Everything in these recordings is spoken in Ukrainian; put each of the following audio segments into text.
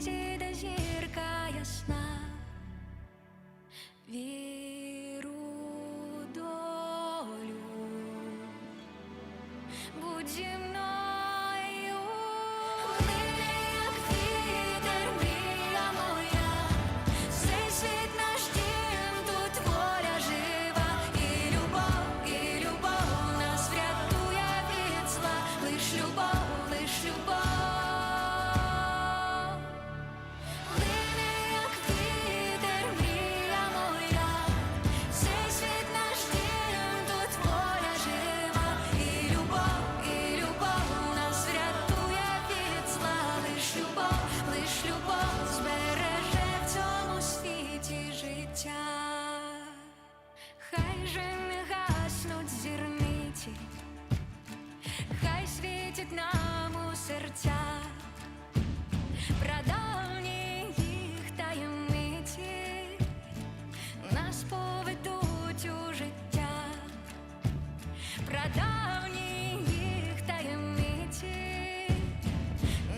зійде зірка ясна. Віру долю, будь зі мною, наш дім, тут воля жива, і любов, і любов нас врятує від зла, лиш любов, зірниці, хай світять нам у серцях прадавні їх таємниці. Нас поведуть у життя, прадавні їх таємниці.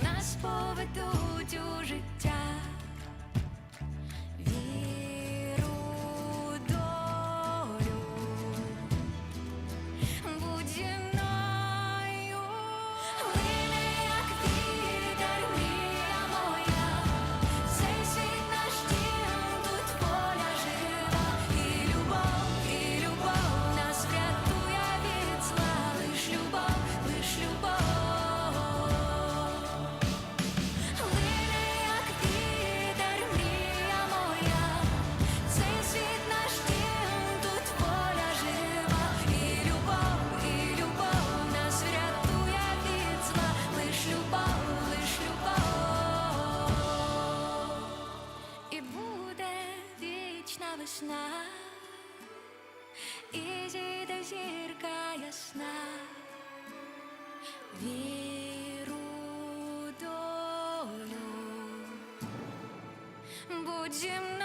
Нас поведуть у життя. Весна, і зійде зірка ясна. Віру долю, будь зі мною.